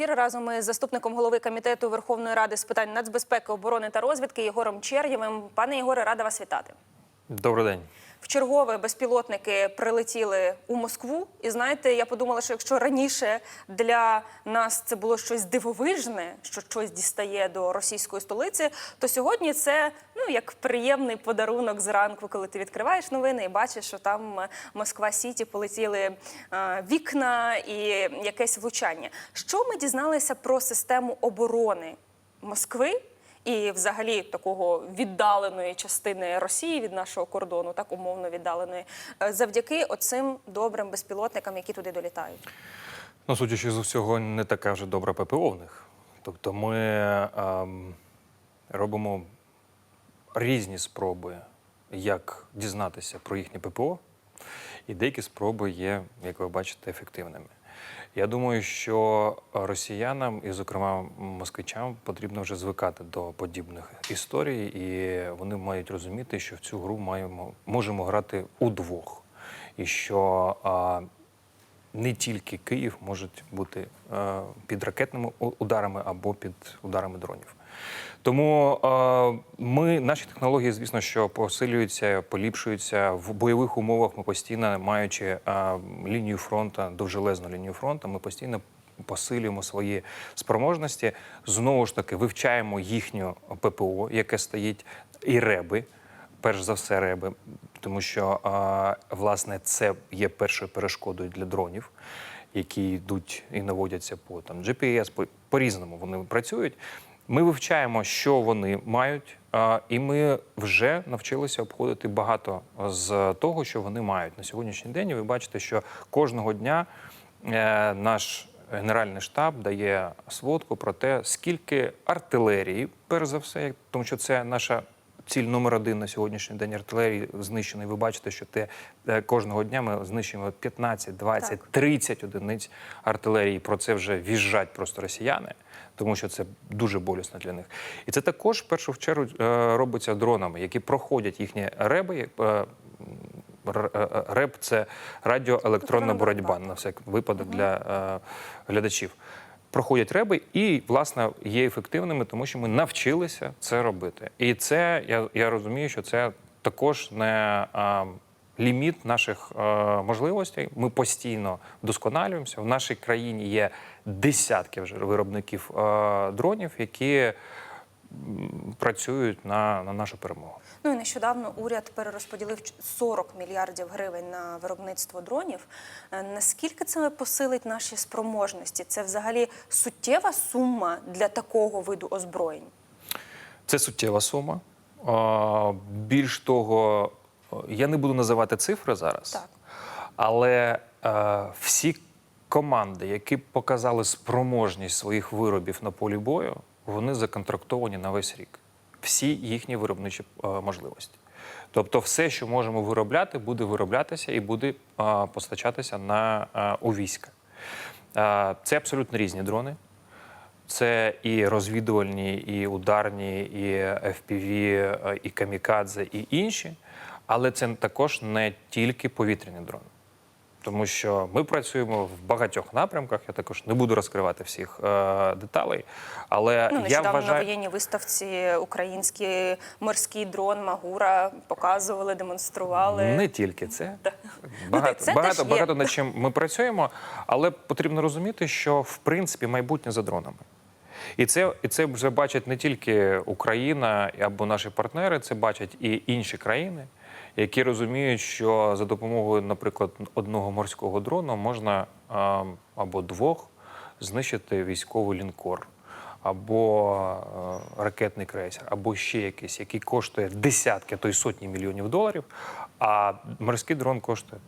Ефір разом із заступником голови комітету Верховної Ради з питань нацбезпеки, оборони та розвідки Єгором Чер'євим. Пане Єгоре, рада вас вітати. Добрий день. В чергове безпілотники прилетіли у Москву. І знаєте, я подумала, що якщо раніше для нас це було щось дивовижне, що щось дістає до російської столиці, то сьогодні це ну як приємний подарунок зранку, коли ти відкриваєш новини і бачиш, що там Москва Сіті полетіли е, вікна і якесь влучання. Що ми дізналися про систему оборони Москви? І взагалі такого віддаленої частини Росії від нашого кордону, так умовно віддаленої, е, завдяки оцим добрим безпілотникам, які туди долітають. Ну, судячи з усього, не така вже добра ППО в них. Тобто ми ем, робимо різні спроби, як дізнатися про їхнє ППО, і деякі спроби є, як ви бачите, ефективними. Я думаю, що росіянам і, зокрема, москвичам потрібно вже звикати до подібних історій, і вони мають розуміти, що в цю гру маємо можемо грати удвох, і що а, не тільки Київ можуть бути а, під ракетними ударами або під ударами дронів. Тому е, ми, наші технології, звісно, що посилюються, поліпшуються в бойових умовах. Ми постійно, маючи е, лінію фронту, довжелезну лінію фронту, ми постійно посилюємо свої спроможності. Знову ж таки, вивчаємо їхню ППО, яке стоїть, і реби перш за все реби, тому що власне це є першою перешкодою для дронів, які йдуть і наводяться по там GPS, по, по-різному вони працюють. Ми вивчаємо, що вони мають, і ми вже навчилися обходити багато з того, що вони мають на сьогоднішній день. Ви бачите, що кожного дня е, наш Генеральний штаб дає сводку про те, скільки артилерії, перш за все, тому що це наша ціль номер один на сьогоднішній день артилерії знищений. Ви бачите, що те е, кожного дня ми знищуємо 15, 20, Так. 30 одиниць артилерії. Про це вже віжжать просто росіяни, тому що це дуже болісно для них. І це також в першу чергу е, робиться дронами, які проходять їхні реби. е, Реп це радіоелектронна боротьба на всяк випадок для глядачів. Проходять реби і, власне, є ефективними, тому що ми навчилися це робити. І це я, я розумію, що це також не а, ліміт наших а, можливостей. Ми постійно вдосконалюємося. В нашій країні є десятки вже виробників а, дронів, які працюють на, на нашу перемогу. Ну і нещодавно уряд перерозподілив 40 мільярдів гривень на виробництво дронів. Е, Наскільки це посилить наші спроможності? Це взагалі суттєва сума для такого виду озброєнь? Це суттєва сума. Більш того, я не буду називати цифри зараз, Так. але е, всі команди, які показали спроможність своїх виробів на полі бою, вони законтрактовані на весь рік. Всі їхні виробничі е, можливості. Тобто, все, що можемо виробляти, буде вироблятися і буде е, постачатися на е, у війська. Це абсолютно різні дрони. Це і розвідувальні, і ударні, і FPV, і камікадзе, і інші. Але це також не тільки повітряні дрони. Тому що ми працюємо в багатьох напрямках. Я також не буду розкривати всіх е, деталей. Але Ну, я нещодавно на вважаю, воєнній виставці український морський дрон Магура показували, демонстрували. Не тільки це. Багато, Ну, це багато, багато над чим ми працюємо, але потрібно розуміти, що в принципі майбутнє за дронами. І це, і це вже бачать не тільки Україна або наші партнери, це бачать і інші країни, які розуміють, що за допомогою, наприклад, одного морського дрона можна або двох знищити військовий лінкор. Або е, ракетний крейсер, або ще якийсь, який коштує десятки, то й сотні мільйонів доларів, а морський дрон коштує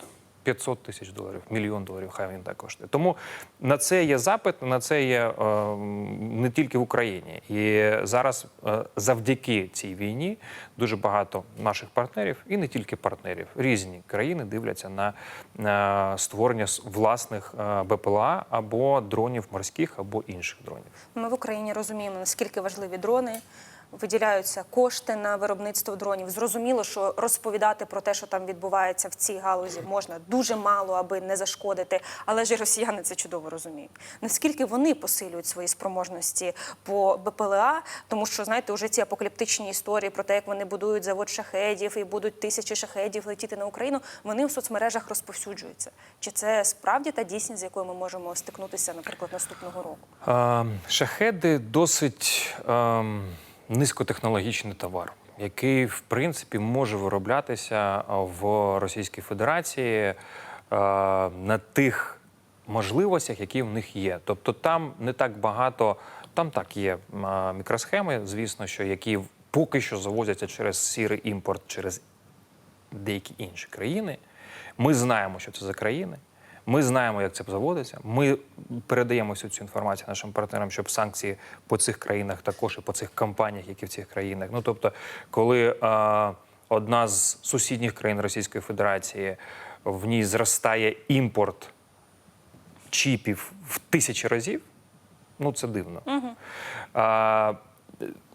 500 тисяч доларів, мільйон доларів, хай він так коштує. Тому на це є запит, на це є е, не тільки в Україні. І зараз е, завдяки цій війні дуже багато наших партнерів, і не тільки партнерів, різні країни дивляться на, на створення власних е, БПЛА або дронів морських, або інших дронів. Ми в Україні розуміємо, наскільки важливі дрони. Виділяються кошти на виробництво дронів. Зрозуміло, що розповідати про те, що там відбувається в цій галузі, можна дуже мало, аби не зашкодити. Але ж і росіяни це чудово розуміють. Наскільки вони посилюють свої спроможності по БПЛА, тому що знаєте, вже ці апокаліптичні історії про те, як вони будують завод шахедів і будуть тисячі шахедів летіти на Україну, вони в соцмережах розповсюджуються. Чи це справді та дійсність, з якою ми можемо стикнутися, наприклад, наступного року? Е, Шахеди досить е, низькотехнологічний товар, який в принципі може вироблятися в Російській Федерації е, на тих можливостях, які в них є. Тобто там не так багато, там так є мікросхеми, звісно, що які поки що завозяться через сірий імпорт, через деякі інші країни. Ми знаємо, що це за країни. Ми знаємо, як це заводиться. Ми передаємо всю цю інформацію нашим партнерам, щоб санкції по цих країнах також і по цих компаніях, які в цих країнах. Ну тобто, коли е, одна з сусідніх країн Російської Федерації в ній зростає імпорт чіпів в тисячі разів, ну це дивно. А,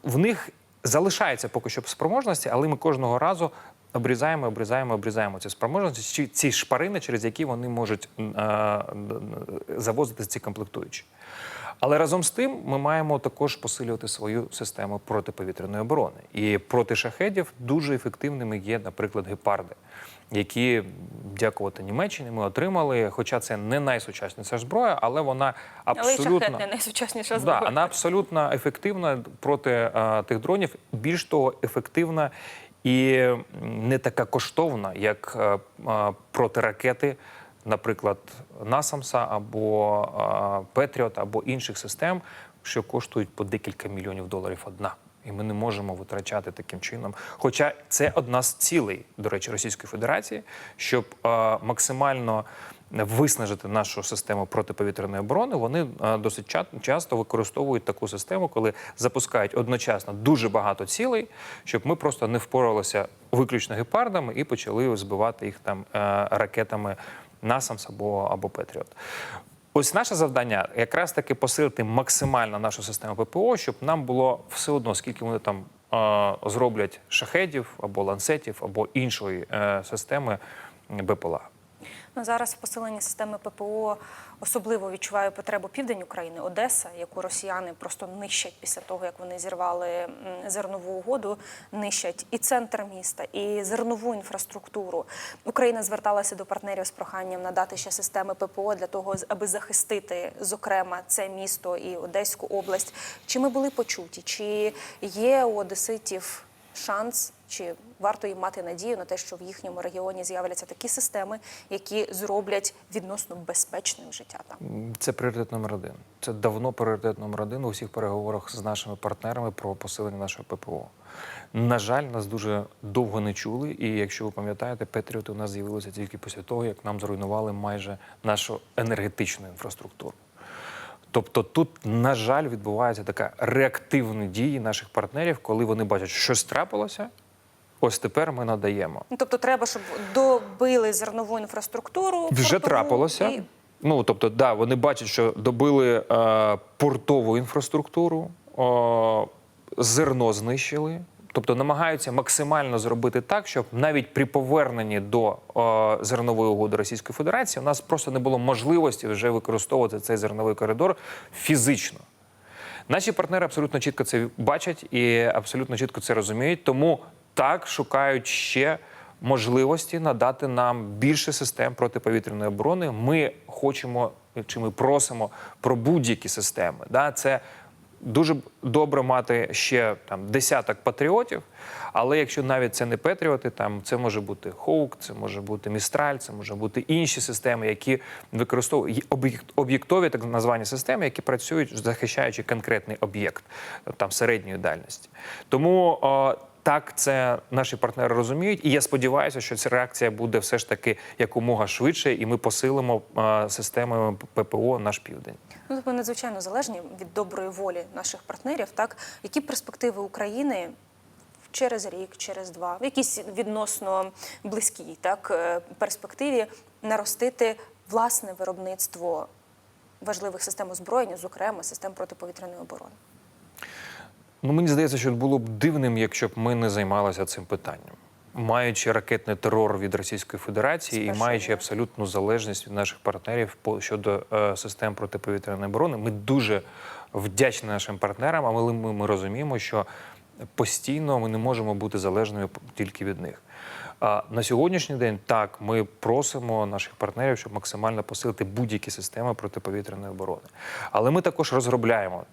в них залишається поки що спроможності, але ми кожного разу обрізаємо, обрізаємо, обрізаємо ці спроможності, ці- ці шпарини, через які вони можуть а, д- завозити ці комплектуючі. Але разом з тим ми маємо також посилювати свою систему протиповітряної оборони. І проти шахедів дуже ефективними є, наприклад, гепарди, які, дякувати Німеччині, ми отримали. Хоча це не найсучасніша зброя, але вона абсолютно не найсучасніша Да, зброя. вона абсолютно ефективна проти е, тих дронів. Більш того, ефективна і не така коштовна, як е, е, проти ракети, наприклад, Насамса або е, Петріот, або інших систем, що коштують по декілька мільйонів доларів одна. І ми не можемо витрачати таким чином. Хоча це одна з цілей, до речі, Російської Федерації, щоб максимально виснажити нашу систему протиповітряної оборони, вони е, досить ча- часто використовують таку систему, коли запускають одночасно дуже багато цілей, щоб ми просто не впоралися виключно гепардами і почали збивати їх там е, ракетами Насамс або, або Петріот. Ось наше завдання якраз таки посилити максимально нашу систему ППО, щоб нам було все одно, скільки вони там е, зроблять шахедів або ланцетів, або іншої е, системи БПЛА. Ну, зараз в посиленні системи ППО особливо відчуваю потребу південь України, Одеса, яку росіяни просто нищать після того, як вони зірвали зернову угоду, нищать і центр міста, і зернову інфраструктуру. Україна зверталася до партнерів з проханням надати ще системи ППО для того, аби захистити, зокрема, це місто і Одеську область. Чи ми були почуті? Чи є у одеситів шанс, чи варто їм мати надію на те, що в їхньому регіоні з'являться такі системи, які зроблять відносно безпечним життя там. Це пріоритет номер один. Це давно пріоритет номер один у всіх переговорах з нашими партнерами про посилення нашого ППО. На жаль, нас дуже довго не чули. І якщо ви пам'ятаєте, Петріоти у нас з'явилися тільки після того, як нам зруйнували майже нашу енергетичну інфраструктуру. Тобто тут, на жаль, відбувається така реактивні дії наших партнерів, коли вони бачать, що щось трапилося. Ось тепер ми надаємо. Ну, тобто, треба, щоб добили зернову інфраструктуру. Вже портову трапилося. і- Ну тобто, да, вони бачать, що добили е, портову інфраструктуру, е, зерно знищили. Тобто намагаються максимально зробити так, щоб навіть при поверненні до е, зернової угоди Російської Федерації у нас просто не було можливості вже використовувати цей зерновий коридор фізично. Наші партнери абсолютно чітко це бачать і абсолютно чітко це розуміють. Тому так шукають ще можливості надати нам більше систем протиповітряної оборони. Ми хочемо чи ми просимо про будь-які системи. Да? Це дуже добре мати ще там десяток патріотів. Але якщо навіть це не патріоти, там це може бути Хоук, це може бути Містраль, це може бути інші системи, які використовують об'єкт- об'єктові так названі системи, які працюють захищаючи конкретний об'єкт там середньої дальності. Тому так це наші партнери розуміють, і я сподіваюся, що ця реакція буде все ж таки якомога швидше, і ми посилимо системою ППО наш південь. Ну, тобто надзвичайно залежні від доброї волі наших партнерів, так які перспективи України через рік, через два, в якійсь відносно близькій так е, перспективі наростити власне виробництво важливих систем озброєння, зокрема систем протиповітряної оборони. Ну, мені здається, що було б дивним, якщо б ми не займалися цим питанням. Маючи ракетний терор від Російської Федерації і маючи абсолютну залежність від наших партнерів щодо е, систем протиповітряної оборони, ми дуже вдячні нашим партнерам, але ми, ми розуміємо, що постійно ми не можемо бути залежними тільки від них. На сьогоднішній день так ми просимо наших партнерів, щоб максимально посилити будь-які системи протиповітряної оборони. Але ми також розробляємо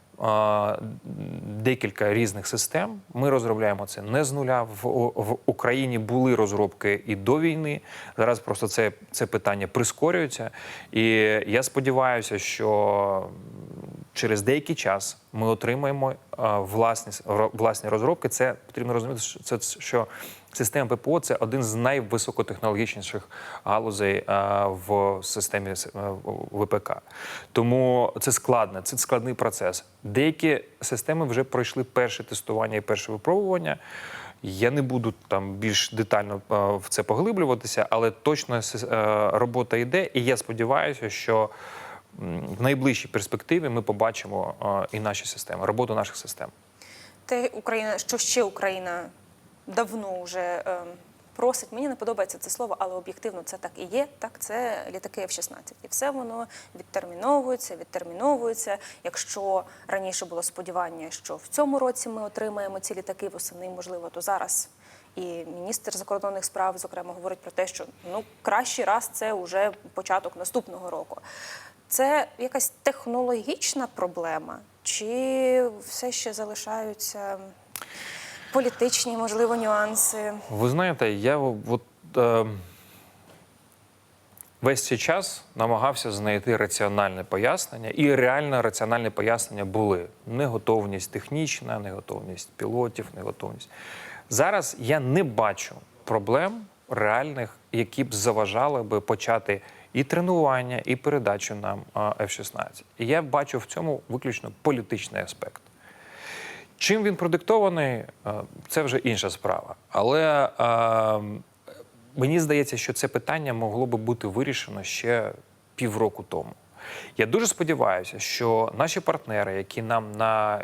декілька різних систем. Ми розробляємо це не з нуля. В, в Україні були розробки і до війни. Зараз просто це, це питання прискорюється. І я сподіваюся, що через деякий час ми отримаємо власні, власні розробки. Це потрібно розуміти, що це що система ППО це один з найвисокотехнологічніших галузей в системі с- ВПК. Тому це складно, це складний процес. Деякі системи вже пройшли перше тестування і перше випробування. Я не буду там більш детально в це поглиблюватися, але точно е, робота йде, і я сподіваюся, що в найближчій перспективі ми побачимо і наші системи, роботу наших систем. Те Україна, що ще Україна давно вже ем, просить. Мені не подобається це слово, але об'єктивно це так і є. Так, це літаки F-16. І все воно відтерміновується, відтерміновується. Якщо раніше було сподівання, що в цьому році ми отримаємо ці літаки восени, можливо, то зараз. І міністр закордонних справ, зокрема, говорить про те, що ну кращий раз це вже початок наступного року. Це якась технологічна проблема, чи все ще залишаються політичні, можливо, нюанси? Ви знаєте, я от, е, весь цей час намагався знайти раціональне пояснення, і реально раціональне пояснення були неготовність технічна, неготовність пілотів, неготовність. Зараз я не бачу проблем реальних, які б заважали би почати і тренування, і передачу нам е, F-16. І я бачу в цьому виключно політичний аспект. Чим він продиктований, це вже інша справа. Але е, мені здається, що це питання могло би бути вирішено ще півроку тому. Я дуже сподіваюся, що наші партнери, які нам на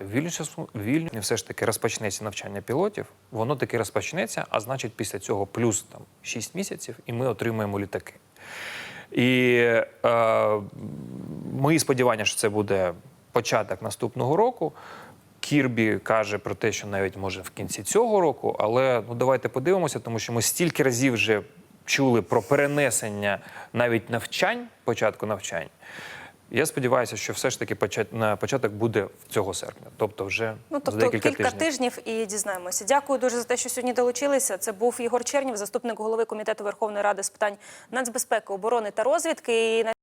вільні, все ж таки розпочнеться навчання пілотів, воно таки розпочнеться, а значить, після цього плюс там 6 місяців, і ми отримаємо літаки. І е, мої сподівання, що це буде початок наступного року. Кірбі каже про те, що навіть може в кінці цього року, але ну давайте подивимося, тому що ми стільки разів вже чули про перенесення навіть навчань, початку навчань. Я сподіваюся, що все ж таки почат- на початок буде цього серпня, тобто вже Ну, за тобто декілька кілька тижнів. тижнів і дізнаємося. Дякую дуже за те, що сьогодні долучилися. Це був Ігор Чернів, заступник голови комітету Верховної Ради з питань нацбезпеки, оборони та розвідки. І на